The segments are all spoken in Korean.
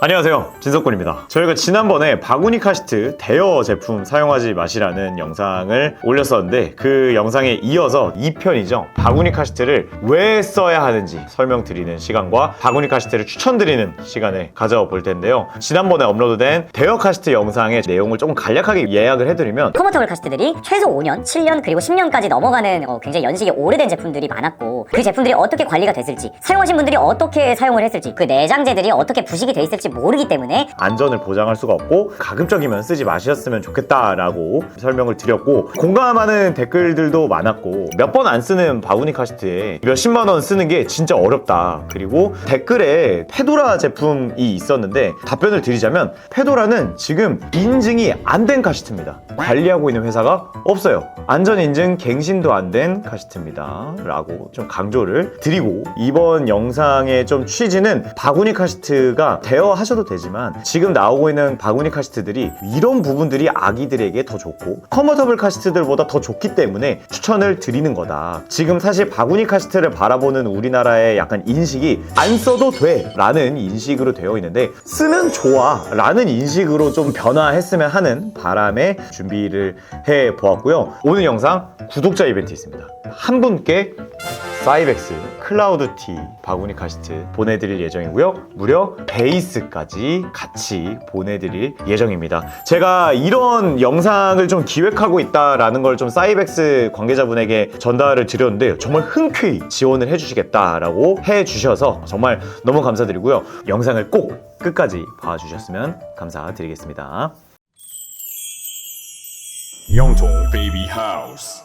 안녕하세요. 진석군입니다. 저희가 지난번에 바구니 카시트 대여 제품 사용하지 마시라는 영상을 올렸었는데 그 영상에 이어서 2편이죠. 바구니 카시트를 왜 써야 하는지 설명드리는 시간과 바구니 카시트를 추천드리는 시간을 가져볼 텐데요. 지난번에 업로드된 대여 카시트 영상의 내용을 조금 간략하게 예약을 해드리면 커머터블 카시트들이 최소 5년, 7년 그리고 10년까지 넘어가는 어, 굉장히 연식이 오래된 제품들이 많았고 그 제품들이 어떻게 관리가 됐을지 사용하신 분들이 어떻게 사용을 했을지 그 내장재들이 어떻게 부식이 돼 있을지 모르기 때문에 안전을 보장할 수가 없고 가급적이면 쓰지 마셨으면 좋겠다라고 설명을 드렸고 공감하는 댓글들도 많았고 몇 번 안 쓰는 바구니 카시트에 몇십만 원 쓰는 게 진짜 어렵다. 그리고 댓글에 페도라 제품이 있었는데 답변을 드리자면 페도라는 지금 인증이 안 된 카시트입니다. 관리하고 있는 회사가 없어요. 안전 인증 갱신도 안 된 카시트입니다. 라고 좀 강조를 드리고 이번 영상의 좀 취지는 바구니 카시트가 대여 하셔도 되지만 지금 나오고 있는 바구니 카시트들이 이런 부분들이 아기들에게 더 좋고 커머터블 카시트들보다 더 좋기 때문에 추천을 드리는 거다. 지금 사실 바구니 카시트를 바라보는 우리나라의 약간 인식이 안 써도 돼 라는 인식으로 되어 있는데 쓰면 좋아 라는 인식으로 좀 변화했으면 하는 바람에 준비를 해 보았고요. 오늘 영상 구독자 이벤트 있습니다. 한 분께 사이벡스 클라우드 티 바구니 카시트 보내드릴 예정이고요. 무려 베이스까지 같이 보내드릴 예정입니다. 제가 이런 영상을 좀 기획하고 있다라는 걸 좀 사이벡스 관계자분에게 전달을 드렸는데 정말 흔쾌히 지원을 해주시겠다라고 해주셔서 정말 너무 감사드리고요. 영상을 꼭 끝까지 봐주셨으면 감사드리겠습니다. 영통 베이비 하우스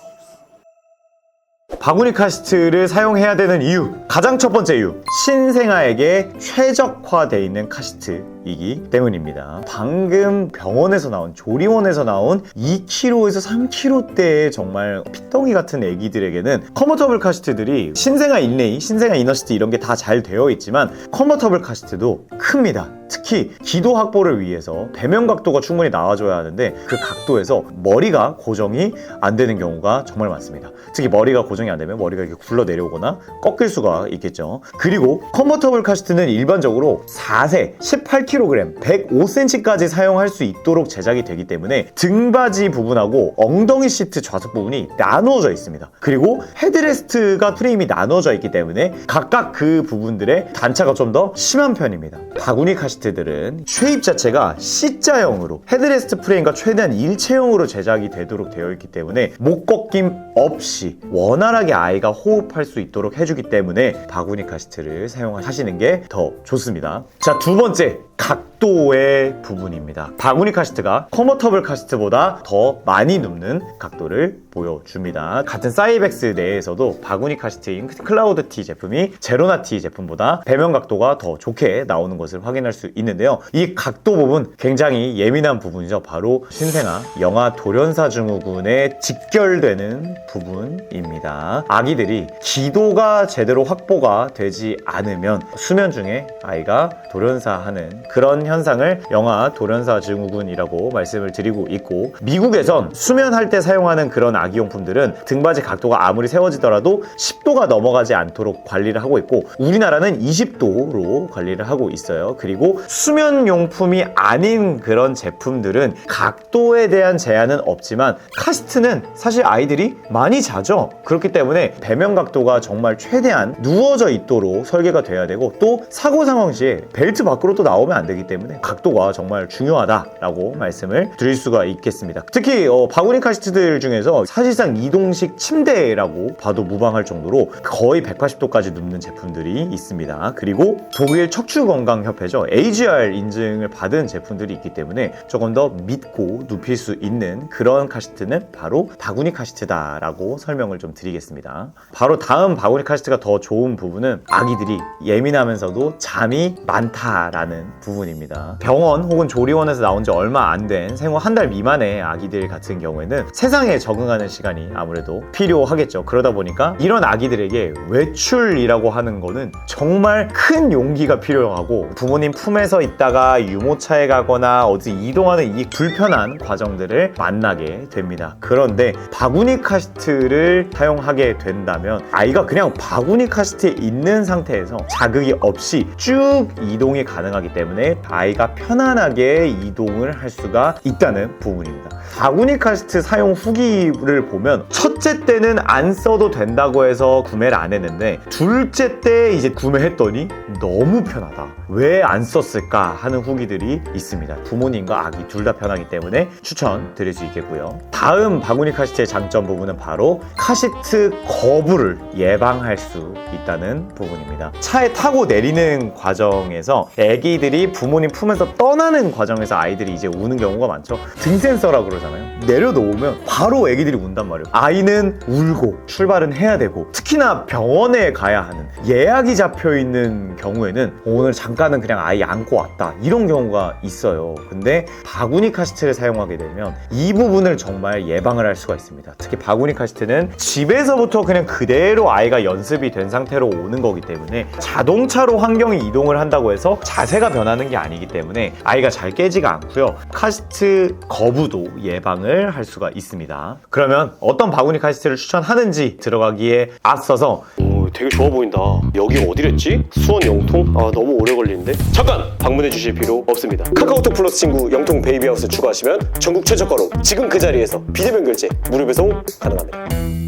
바구니 카시트를 사용해야 되는 이유 가장 첫 번째 이유 신생아에게 최적화되어 있는 카시트 이기 때문입니다 방금 병원에서 나온 조리원에서 나온 2kg에서 3kg대의 정말 피덩이 같은 애기들에게는 커머터블 카시트들이 신생아 인레이, 신생아 이너시트 이런 게 다 잘 되어 있지만 커머터블 카시트도 큽니다 특히 기도 확보를 위해서 배면 각도가 충분히 나와줘야 하는데 그 각도에서 머리가 고정이 안 되는 경우가 정말 많습니다. 특히 머리가 고정이 안 되면 머리가 이렇게 굴러 내려오거나 꺾일 수가 있겠죠. 그리고 컨버터블 카시트는 일반적으로 4세 18kg 105cm까지 사용할 수 있도록 제작이 되기 때문에 등받이 부분하고 엉덩이 시트 좌석 부분이 나누어져 있습니다. 그리고 헤드레스트가 프레임이 나누어져 있기 때문에 각각 그 부분들의 단차가 좀 더 심한 편입니다. 바구니 카시트들은 쉐입 자체가 C자형으로 헤드레스트 프레임과 최대한 일체형으로 제작이 되도록 되어 있기 때문에 목 꺾임 없이 원활하게 아이가 호흡할 수 있도록 해주기 때문에 바구니 카시트를 사용하시는 게 더 좋습니다. 자, 두 번째. 각 도의 부분입니다. 바구니 카시트가 커머터블 카시트보다 더 많이 눕는 각도를 보여줍니다. 같은 사이벡스 내에서도 바구니 카시트인 클라우드 티 제품이 제로나 티 제품보다 배면 각도가 더 좋게 나오는 것을 확인할 수 있는데요. 이 각도 부분 굉장히 예민한 부분이죠. 바로 신생아 영아 돌연사 증후군에 직결되는 부분입니다. 아기들이 기도가 제대로 확보가 되지 않으면 수면 중에 아이가 돌연사하는 그런 현상을 영아 돌연사 증후군이라고 말씀을 드리고 있고 미국에선 수면할 때 사용하는 그런 아기용품들은 등받이 각도가 아무리 세워지더라도 10도가 넘어가지 않도록 관리를 하고 있고 우리나라는 20도로 관리를 하고 있어요. 그리고 수면용품이 아닌 그런 제품들은 각도에 대한 제한은 없지만 카시트는 사실 아이들이 많이 자죠. 그렇기 때문에 배면 각도가 정말 최대한 누워져 있도록 설계가 돼야 되고 또 사고 상황 시에 벨트 밖으로 또 나오면 안 되기 때문에 각도가 정말 중요하다라고 말씀을 드릴 수가 있겠습니다. 특히 어, 바구니 카시트들 중에서 사실상 이동식 침대라고 봐도 무방할 정도로 거의 180도까지 눕는 제품들이 있습니다. 그리고 독일 척추건강협회죠. AGR 인증을 받은 제품들이 있기 때문에 조금 더 믿고 눕힐 수 있는 그런 카시트는 바로 바구니 카시트다라고 설명을 좀 드리겠습니다. 바로 다음 바구니 카시트가 더 좋은 부분은 아기들이 예민하면서도 잠이 많다라는 부분입니다. 병원 혹은 조리원에서 나온 지 얼마 안 된 생후 한 달 미만의 아기들 같은 경우에는 세상에 적응하는 시간이 아무래도 필요하겠죠. 그러다 보니까 이런 아기들에게 외출이라고 하는 거는 정말 큰 용기가 필요하고 부모님 품에서 있다가 유모차에 가거나 어디 이동하는 이 불편한 과정들을 만나게 됩니다. 그런데 바구니 카시트를 사용하게 된다면 아이가 그냥 바구니 카시트에 있는 상태에서 자극이 없이 쭉 이동이 가능하기 때문에 아이가 편안하게 이동을 할 수가 있다는 부분입니다. 바구니 카시트 사용 후기를 보면 첫째 때는 안 써도 된다고 해서 구매를 안 했는데 둘째 때 이제 구매했더니 너무 편하다. 왜 안 썼을까 하는 후기들이 있습니다. 부모님과 아기 둘 다 편하기 때문에 추천드릴 수 있겠고요. 다음 바구니 카시트의 장점 부분은 바로 카시트 거부를 예방할 수 있다는 부분입니다. 차에 타고 내리는 과정에서 아기들이 부모님 품에서 떠나는 과정에서 아이들이 이제 우는 경우가 많죠. 등 센서라 그러잖아요. 내려놓으면 바로 아기들이 운단 말이에요. 아이는 울고 출발은 해야 되고 특히나 병원에 가야 하는 예약이 잡혀 있는 경우에는 오늘 잠깐은 그냥 아이 안고 왔다 이런 경우가 있어요. 근데 바구니 카시트를 사용하게 되면 이 부분을 정말 예방을 할 수가 있습니다. 특히 바구니 카시트는 집에서부터 그냥 그대로 아이가 연습이 된 상태로 오는 거기 때문에 자동차로 환경이 이동을 한다고 해서 자세가 변하는 게 아니기 때문에 아이가 잘 깨지가 않고요. 카시트 거부도 예방을 할 수가 있습니다. 그러면 어떤 바구니 카시트를 추천하는지 들어가기에 앞서서 오, 되게 좋아 보인다. 여기 어디랬지? 수원 영통? 아, 너무 오래 걸리는데? 잠깐! 방문해 주실 필요 없습니다. 카카오톡 플러스 친구 영통 베이비하우스 추가하시면 전국 최저가로 지금 그 자리에서 비대면 결제, 무료 배송 가능합니다.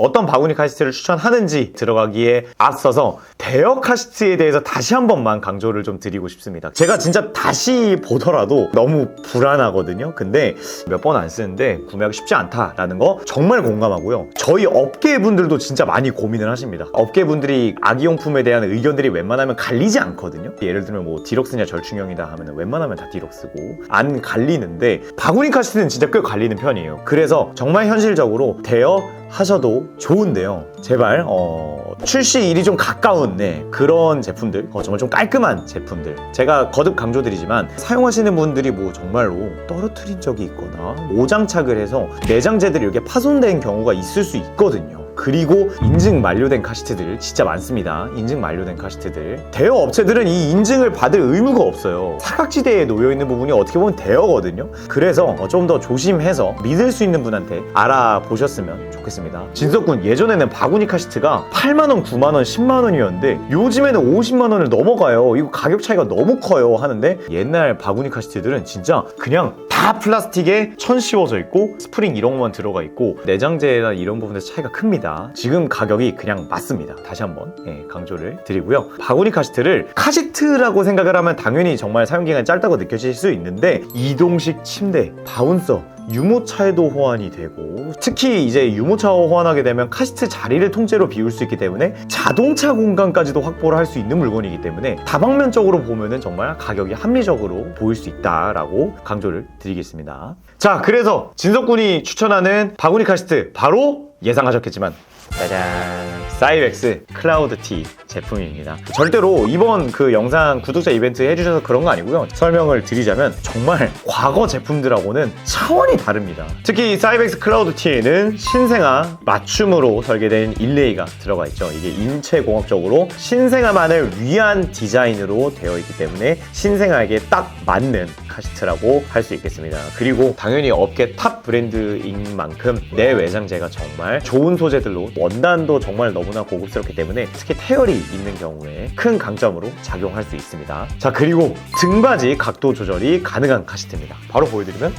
어떤 바구니 카시트를 추천하는지 들어가기에 앞서서 대여 카시트에 대해서 다시 한 번만 강조를 좀 드리고 싶습니다. 제가 진짜 다시 보더라도 너무 불안하거든요. 근데 몇 번 안 쓰는데 구매하기 쉽지 않다라는 거 정말 공감하고요. 저희 업계 분들도 진짜 많이 고민을 하십니다. 업계 분들이 아기용품에 대한 의견들이 웬만하면 갈리지 않거든요. 예를 들면 뭐 디럭스냐 절충형이다 하면 웬만하면 다 디럭스고 안 갈리는데 바구니 카시트는 진짜 꽤 갈리는 편이에요. 그래서 정말 현실적으로 대여 하셔도 좋은데요. 제발 어, 출시일이 좀 가까운 네, 그런 제품들, 어, 정말 좀 깔끔한 제품들. 제가 거듭 강조드리지만 사용하시는 분들이 뭐 정말로 떨어뜨린 적이 있거나 오장착을 해서 내장재들이 이렇게 파손된 경우가 있을 수 있거든요. 그리고 인증 만료된 카시트들 진짜 많습니다. 인증 만료된 카시트들. 대여 업체들은 이 인증을 받을 의무가 없어요. 사각지대에 놓여 있는 부분이 어떻게 보면 대여거든요. 그래서 좀 더 조심해서 믿을 수 있는 분한테 알아보셨으면 좋겠습니다. 진석군 예전에는 바구니 카시트가 8만 원, 9만 원, 10만 원이었는데 요즘에는 50만 원을 넘어가요. 이거 가격 차이가 너무 커요. 하는데 옛날 바구니 카시트들은 진짜 그냥 다 플라스틱에 천 씌워져 있고 스프링 이런 것만 들어가 있고 내장재나 이런 부분에서 차이가 큽니다. 지금 가격이 그냥 맞습니다. 다시 한번 예, 강조를 드리고요. 바구니 카시트를 카시트라고 생각을 하면 당연히 정말 사용 기간이 짧다고 느껴질 수 있는데 이동식 침대, 바운서 유모차에도 호환이 되고 특히 이제 유모차 호환하게 되면 카시트 자리를 통째로 비울 수 있기 때문에 자동차 공간까지도 확보를 할 수 있는 물건이기 때문에 다방면적으로 보면은 정말 가격이 합리적으로 보일 수 있다라고 강조를 드리겠습니다. 자, 그래서 진석군이 추천하는 바구니 카시트 바로 예상하셨겠지만 짜잔. 사이벡스 클라우드 T 제품입니다. 절대로 이번 그 영상 구독자 이벤트 해주셔서 그런 거 아니고요. 설명을 드리자면 정말 과거 제품들하고는 차원이 다릅니다. 특히 이 사이벡스 클라우드 T에는 신생아 맞춤으로 설계된 일레이가 들어가 있죠. 이게 인체공학적으로 신생아만을 위한 디자인으로 되어 있기 때문에 신생아에게 딱 맞는 카시트라고 할 수 있겠습니다. 그리고 당연히 업계 탑 브랜드인 만큼 내 외장재가 정말 좋은 소재들로 원단도 정말 너무나 고급스럽기 때문에 특히 태열이 있는 경우에 큰 강점으로 작용할 수 있습니다. 자 그리고 등받이 각도 조절이 가능한 카시트입니다. 바로 보여드리면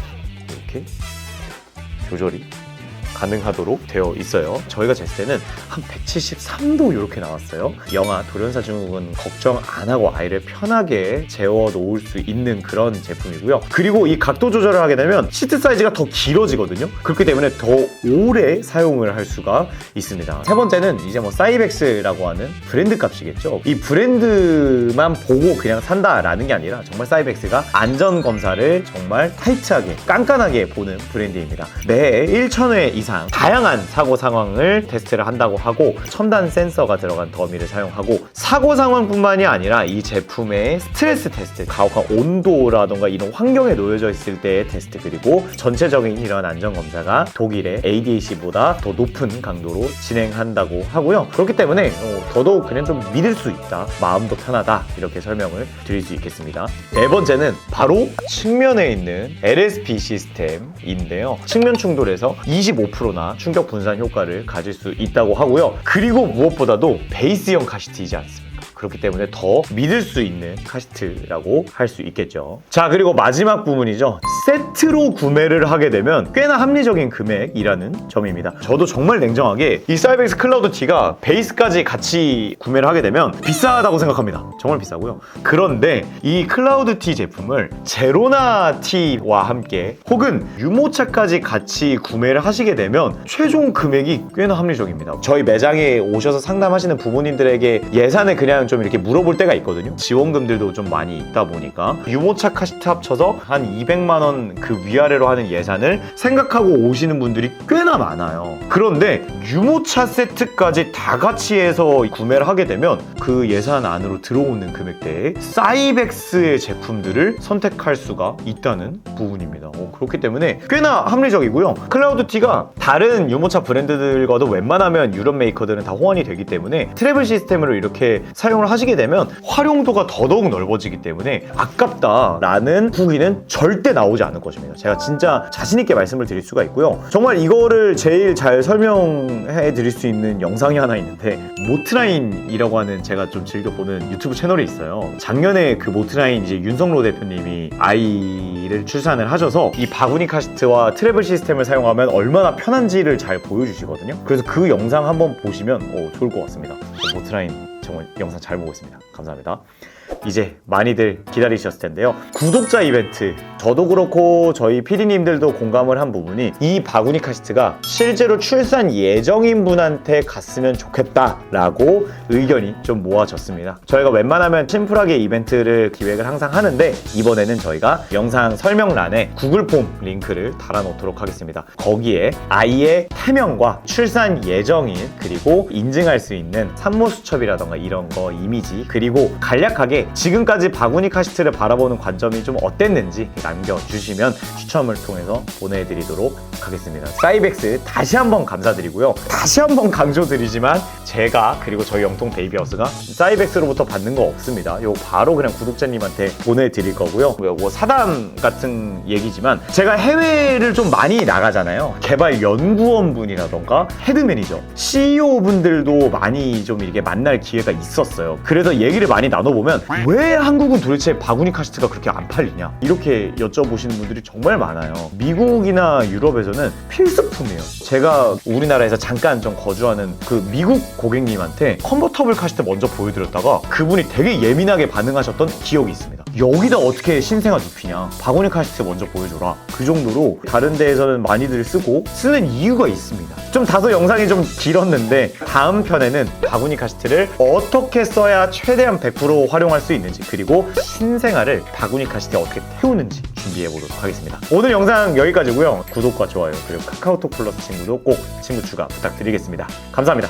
이렇게 조절이 가능하도록 되어 있어요. 저희가 쟀을 때는 한 173도 이렇게 나왔어요. 영아 돌연사 증후군 걱정 안 하고 아이를 편하게 재워 놓을 수 있는 그런 제품이고요. 그리고 이 각도 조절을 하게 되면 시트 사이즈가 더 길어지거든요. 그렇기 때문에 더 오래 사용을 할 수가 있습니다. 세 번째는 이제 뭐 사이벡스라고 하는 브랜드 값이겠죠. 이 브랜드만 보고 그냥 산다라는 게 아니라 정말 사이벡스가 안전 검사를 정말 타이트하게 깐깐하게 보는 브랜드입니다. 매 1,000회 이상 다양한 사고 상황을 테스트를 한다고 하고 첨단 센서가 들어간 더미를 사용하고 사고 상황뿐만이 아니라 이 제품의 스트레스 테스트, 가혹한 온도라던가 이런 환경에 놓여져 있을 때의 테스트 그리고 전체적인 이런 안전 검사가 독일의 ADAC보다 더 높은 강도로 진행한다고 하고요. 그렇기 때문에 어, 더더욱 그냥 좀 믿을 수 있다, 마음도 편하다 이렇게 설명을 드릴 수 있겠습니다. 네 번째는 바로 측면에 있는 LSP 시스템인데요. 측면 충돌에서 25%나 충격 분산 효과를 가질 수 있다고 하고요. 그리고 무엇보다도 베이스형 카시트이지 않습니까? 그렇기 때문에 더 믿을 수 있는 카시트라고 할 수 있겠죠. 자, 그리고 마지막 부분이죠. 세트로 구매를 하게 되면 꽤나 합리적인 금액이라는 점입니다. 저도 정말 냉정하게 이 사이벡스 클라우드 T가 베이스까지 같이 구매를 하게 되면 비싸다고 생각합니다. 정말 비싸고요. 그런데 이 클라우드 T 제품을 제로나 T와 함께 혹은 유모차까지 같이 구매를 하시게 되면 최종 금액이 꽤나 합리적입니다. 저희 매장에 오셔서 상담하시는 부모님들에게 예산을 그냥 좀 이렇게 물어볼 때가 있거든요. 지원금들도 좀 많이 있다 보니까 유모차 카시트 합쳐서 한 200만 원 그 위아래로 하는 예산을 생각하고 오시는 분들이 꽤나 많아요. 그런데 유모차 세트까지 다 같이 해서 구매를 하게 되면 그 예산 안으로 들어오는 금액대에 사이벡스의 제품들을 선택할 수가 있다는 부분입니다. 어, 그렇기 때문에 꽤나 합리적이고요. 클라우드 T가 다른 유모차 브랜드들과도 웬만하면 유럽 메이커들은 다 호환이 되기 때문에 트래블 시스템으로 이렇게 사용 을 하시게 되면 활용도가 더더욱 넓어지기 때문에 아깝다라는 후기는 절대 나오지 않을 것입니다. 제가 진짜 자신있게 말씀을 드릴 수가 있고요. 정말 이거를 제일 잘 설명해 드릴 수 있는 영상이 하나 있는데 모트라인이라고 하는 제가 좀 즐겨보는 유튜브 채널이 있어요. 작년에 그 모트라인 이제 윤성로 대표님이 아이를 출산을 하셔서 이 바구니 카시트와 트래블 시스템을 사용하면 얼마나 편한지를 잘 보여주시거든요. 그래서 그 영상 한번 보시면 어, 좋을 것 같습니다. 모트라인 영상 잘 보고 있습니다. 감사합니다. 이제 많이들 기다리셨을 텐데요. 구독자 이벤트. 저도 그렇고 저희 PD님들도 공감을 한 부분이 이 바구니 카시트가 실제로 출산 예정인 분한테 갔으면 좋겠다라고 의견이 좀 모아졌습니다. 저희가 웬만하면 심플하게 이벤트를 기획을 항상 하는데 이번에는 저희가 영상 설명란에 구글 폼 링크를 달아놓도록 하겠습니다. 거기에 아이의 태명과 출산 예정일 그리고 인증할 수 있는 산모 수첩이라던가 이런 거 이미지 그리고 간략하게 지금까지 바구니 카시트를 바라보는 관점이 좀 어땠는지 남겨주시면 추첨을 통해서 보내드리도록 하겠습니다. 사이벡스 다시 한번 감사드리고요. 다시 한번 강조드리지만 제가 그리고 저희 영통 베이비하우스가 사이벡스로부터 받는 거 없습니다. 요 바로 그냥 구독자님한테 보내드릴 거고요. 뭐 사담 같은 얘기지만 제가 해외를 좀 많이 나가잖아요. 개발 연구원 분이라던가 헤드 매니저, CEO 분들도 많이 좀 이렇게 만날 기회가 있었어요. 그래서 얘기를 많이 나눠보면 왜 한국은 도대체 바구니 카시트가 그렇게 안 팔리냐 이렇게 여쭤보시는 분들이 정말 많아요. 미국이나 유럽에서는 필수품이에요. 제가 우리나라에서 잠깐 좀 거주하는 그 미국 고객님한테 컨버터블 카시트 먼저 보여드렸다가 그분이 되게 예민하게 반응하셨던 기억이 있습니다. 여기다 어떻게 신생아 눕히냐? 바구니 카시트 먼저 보여줘라. 그 정도로 다른 데에서는 많이들 쓰고 쓰는 이유가 있습니다. 좀 다소 영상이 좀 길었는데 다음 편에는 바구니 카시트를 어떻게 써야 최대한 100% 활용할 수 있는지 그리고 신생아를 바구니 카시트에 어떻게 태우는지 준비해 보도록 하겠습니다. 오늘 영상 여기까지고요. 구독과 좋아요 그리고 카카오톡 플러스 친구도 꼭 친구 추가 부탁드리겠습니다. 감사합니다